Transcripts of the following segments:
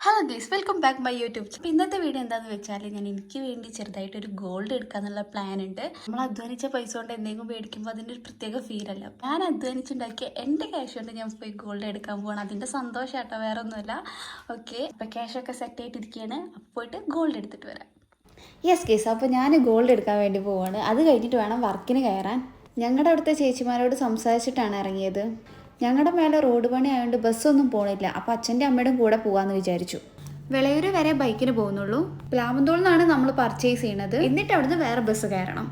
Hello guys welcome back my YouTube അപ്പോൾ ഇന്നത്തെ video എന്താണെന്ന് വെച്ചാൽ ഞാൻ എനിക്ക് വേണ്ടി ചെറുതായിട്ട് ഒരു ഗോൾഡ് എടുക്കാന്നുള്ള പ്ലാൻ ഉണ്ട്. നമ്മൾ അധ്വാനിച്ച പൈസ കൊണ്ട് എന്തെങ്കിലും മേടിക്കുമ്പോൾ അതിന്റെ ഒരു പ്രത്യേക ഫീൽ അല്ല. ഞാൻ അധ്വാനിച്ചുണ്ടാക്കിയ എന്റെ ക്യാഷ് കൊണ്ട് ഞാൻ പോയി ഗോൾഡ് എടുക്കാൻ പോകണം അതിന്റെ സന്തോഷമായിട്ടോ വേറെ ഒന്നുമില്ല ഓക്കെ അപ്പോൾ ക്യാഷൊക്കെ സെറ്റ് ആയിട്ടിരിക്കുകയാണ് അപ്പോൾ പോയിട്ട് ഗോൾഡ് എടുത്തിട്ട് വരാം. യെസ് കേസ് അപ്പോൾ ഞാൻ ഗോൾഡ് എടുക്കാൻ വേണ്ടി പോവാണ്. അത് കഴിഞ്ഞിട്ട് വേണം വർക്കിന് കയറാൻ. ഞങ്ങളുടെ അവിടുത്തെ ചേച്ചിമാരോട് സംസാരിച്ചിട്ടാണ് ഇറങ്ങിയത്. ഞങ്ങളുടെ മേലെ റോഡ് പണി ആയതുകൊണ്ട് ബസ്സൊന്നും പോണില്ല. അപ്പോൾ അച്ഛന്റെ അമ്മയുടെ കൂടെ പോകാമെന്ന് വിചാരിച്ചു. വിളയൂര് വരെ ബൈക്കിന് പോകുന്നുള്ളൂ. പ്ലാമന്തോളിൽ നിന്നാണ് നമ്മൾ പർച്ചേസ് ചെയ്യുന്നത് എന്നിട്ട് അവിടുന്ന് വേറെ ബസ് കയറണം.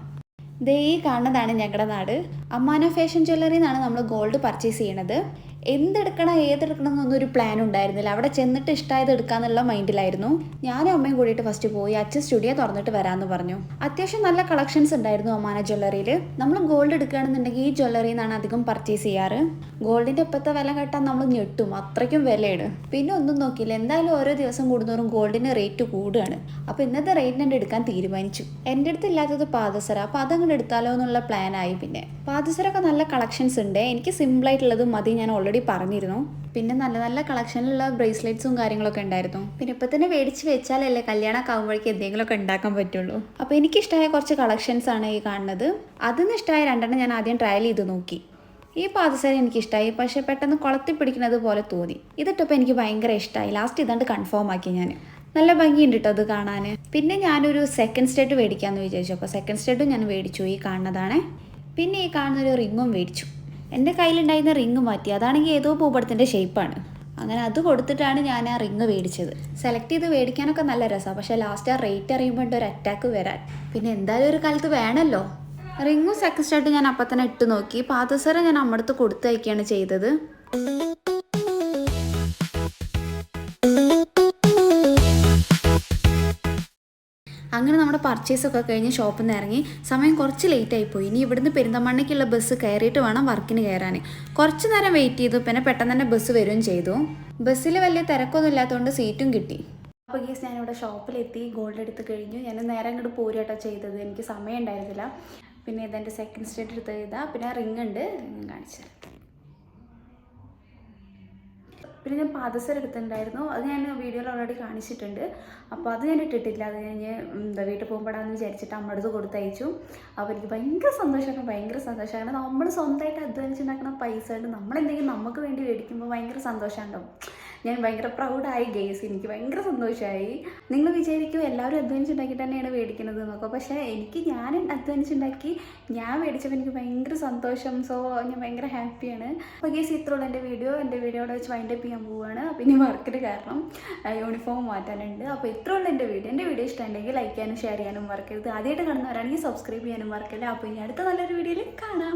ദേ ഈ കാണുന്നതാണ് ഞങ്ങളുടെ നാട്. അമ്മാന ഫാഷൻ ജ്വല്ലറി എന്നാണ് നമ്മൾ ഗോൾഡ് പർച്ചേസ് ചെയ്യണത്. എന്തെടുക്കണം ഏതെടുക്കണം എന്നൊന്നും ഒരു പ്ലാൻ ഉണ്ടായിരുന്നില്ല. അവിടെ ചെന്നിട്ട് ഇഷ്ടമായത് എടുക്കാന്നുള്ള മൈൻഡിലായിരുന്നു. ഞാനും അമ്മയും കൂടിയിട്ട് ഫസ്റ്റ് പോയി അച്ഛൻ സ്റ്റുഡിയോ തുറന്നിട്ട് വരാമെന്ന് പറഞ്ഞു. അത്യാവശ്യം നല്ല കളക്ഷൻസ് ഉണ്ടായിരുന്നു അമ്മാന ജ്വല്ലറിയിൽ നമ്മൾ ഗോൾഡ് എടുക്കുകയാണെന്നുണ്ടെങ്കിൽ ഈ ജ്വല്ലറിയിൽ നിന്നാണ് അധികം പർച്ചേസ് ചെയ്യാറ്. ഗോൾഡിന്റെ ഇപ്പോഴത്തെ വില കേട്ടാൽ നമ്മൾ ഞെട്ടും. അത്രയ്ക്കും വിലയാണ്. പിന്നെ ഒന്നും നോക്കിയില്ല. എന്തായാലും ഓരോ ദിവസം കൂടുന്നോറും ഗോൾഡിന്റെ റേറ്റ് കൂടുകയാണ്. അപ്പോൾ ഇന്നത്തെ റേറ്റ് തന്നെ എടുക്കാൻ തീരുമാനിച്ചു. എന്റെ അടുത്ത് ഇല്ലാത്തത് പാദസര. അപ്പോൾ അതങ്ങോട്ട് എടുത്താലോ എന്നുള്ള പ്ലാനായി പിന്നെ. പാദസരൊക്കെ നല്ല കളക്ഷൻസ് ഉണ്ട്. എനിക്ക് സിമ്പിൾ സിമ്പിളായിട്ടുള്ളത് മതി. ഞാൻ ഓൾറെഡി പറഞ്ഞിരുന്നു. പിന്നെ നല്ല നല്ല കളക്ഷനിലുള്ള ബ്രേസ്ലെറ്റ്സും കാര്യങ്ങളൊക്കെ ഉണ്ടായിരുന്നു. പിന്നെ ഇപ്പം തന്നെ മേടിച്ച് വെച്ചാലല്ലേ കല്യാണമൊക്കെ ആകുമ്പോഴേക്കും എന്തെങ്കിലുമൊക്കെ ഉണ്ടാക്കാൻ പറ്റുള്ളൂ. അപ്പോൾ എനിക്കിഷ്ടമായ കുറച്ച് കളക്ഷൻസ് ആണ് ഈ കാണുന്നത്. അതിന് ഇഷ്ടമായ രണ്ടെണ്ണം ഞാൻ ആദ്യം ട്രയൽ ചെയ്ത് നോക്കി. ഈ പാദസര എനിക്ക് ഇഷ്ടമായി പക്ഷേ പെട്ടെന്ന് കുളത്തി പിടിക്കുന്നത് പോലെ തോന്നി. ഇതിട്ടപ്പോൾ എനിക്ക് ഭയങ്കര ഇഷ്ടമായി ലാസ്റ്റ് ഇതാണ്ട് കൺഫേം ആക്കി ഞാൻ നല്ല ഭംഗിയുണ്ട് കേട്ടോ അത് കാണാൻ പിന്നെ ഞാനൊരു സെക്കൻഡ് സ്റ്റെഡ് മേടിക്കാമെന്ന് വിചാരിച്ചു. അപ്പോൾ സെക്കൻഡ് സ്റ്റെഡും ഞാൻ മേടിച്ചു ഈ കാണുന്നതാണ്. പിന്നെ ഈ കാണുന്നൊരു റിങ്ങും മേടിച്ചു. എന്റെ കയ്യിലുണ്ടായിരുന്ന റിങ് മാറ്റി. അതാണെങ്കിൽ ഏതോ പൂപടത്തിന്റെ ഷേപ്പാണ്. അങ്ങനെ അത് കൊടുത്തിട്ടാണ് ഞാൻ ആ റിങ് മേടിച്ചത്. സെലക്ട് ചെയ്ത് മേടിക്കാനൊക്കെ നല്ല രസമാണ് പക്ഷേ ലാസ്റ്റ് ആ റേറ്റ് അറിയുമ്പോൾ ഒരു അറ്റാക്ക് വരാൻ. പിന്നെ എന്തായാലും ഒരു കാലത്ത് വേണമല്ലോ റിങ്ങും സക്സസ് ആയിട്ട് ഞാൻ അപ്പം തന്നെ ഇട്ട് നോക്കി. പാദസര ഞാൻ അമ്മടുത്ത് കൊടുത്തയക്കുകയാണ് ചെയ്തത്. അങ്ങനെ നമ്മുടെ പർച്ചേസ് ഒക്കെ കഴിഞ്ഞ് ഷോപ്പിൽ നിന്ന് ഇറങ്ങി. സമയം കുറച്ച് ലേറ്റ് പോയി. ഇനി ഇവിടുന്ന് പെരിന്തമണ്ണയ്ക്കുള്ള ബസ് കയറിയിട്ട് വേണം വർക്കിന് കയറാൻ കുറച്ച് നേരം വെയിറ്റ് ചെയ്തു. പിന്നെ പെട്ടെന്ന് തന്നെ ബസ് വരികയും ചെയ്തു. ബസ്സിൽ വലിയ തിരക്കൊന്നും ഇല്ലാത്തതുകൊണ്ട് സീറ്റും കിട്ടി. അപ്പോൾ ഗീസ് ഞാനിവിടെ ഷോപ്പിലെത്തി ഗോൾഡ് എടുത്ത് കഴിഞ്ഞു. ഞാൻ നേരെ അങ്ങോട്ട് പോരുകട്ടോ ചെയ്തത്. എനിക്ക് സമയം ഉണ്ടായിരുന്നില്ല. പിന്നെ ഇതെന്റെ സെക്കൻഡ് സ്റ്റേറ്റ് എടുത്ത് ചെയ്താൽ പിന്നെ റിങ് ഉണ്ട്. കാണിച്ചു. പിന്നെ ഞാൻ പാദസര എടുത്തിട്ടുണ്ടായിരുന്നു. അത് ഞാൻ വീഡിയോയിൽ ഓൾറെഡി കാണിച്ചിട്ടുണ്ട്. അപ്പോൾ അത് ഞാൻ ഇട്ടിട്ടില്ല. അത് കഴിഞ്ഞ് എന്താ വീട്ടിൽ പോകുമ്പോഴാന്ന് വിചാരിച്ചിട്ട് അമ്മടുത്ത് കൊടുത്തയച്ചു. അപ്പോൾ എനിക്ക് ഭയങ്കര സന്തോഷമാണ് ഭയങ്കര സന്തോഷമാണ് നമ്മൾ സ്വന്തമായിട്ട് അധ്വാനിച്ചുണ്ടാക്കുന്ന പൈസ കൊണ്ട് നമ്മളെന്തെങ്കിലും നമുക്ക് വേണ്ടി മേടിക്കുമ്പോൾ ഭയങ്കര സന്തോഷമുണ്ടാവും ഞാൻ ഭയങ്കര പ്രൗഡായി ഗെയ്സ് എനിക്ക് ഭയങ്കര സന്തോഷമായി നിങ്ങൾ വിചാരിക്കും എല്ലാവരും അധ്വാനിച്ചുണ്ടാക്കിയിട്ട് തന്നെയാണ് മേടിക്കുന്നത് എന്നൊക്കെ. പക്ഷേ എനിക്ക് ഞാൻ അധ്വാനിച്ചുണ്ടാക്കി ഞാൻ മേടിച്ചപ്പോൾ എനിക്ക് ഭയങ്കര സന്തോഷം. സോ ഞാൻ ഭയങ്കര ഹാപ്പിയാണ് അപ്പോൾ ഗെയ്സ് ഇത്രയുള്ള എന്റെ വീഡിയോ എന്റെ വീഡിയോയുടെ വെച്ച് വൈൻഡപ്പ് ചെയ്യാൻ പോവുകയാണ് ഇനി വർക്കിന് കാരണം യൂണിഫോം മാറ്റാനുണ്ട്. അപ്പോൾ ഇത്രയുള്ള എന്റെ വീഡിയോ എന്റെ വീഡിയോ ഇഷ്ടമുണ്ടെങ്കിൽ ലൈക്ക് ചെയ്യാനും ഷെയർ ചെയ്യാനും മറക്കരുത്. ആദ്യമായിട്ട് കാണുന്നവരാണെങ്കിൽ സബ്സ്ക്രൈബ് ചെയ്യാനും മറക്കരുത് അപ്പോൾ ഇനി അടുത്ത നല്ലൊരു വീഡിയോയിൽ കാണാം.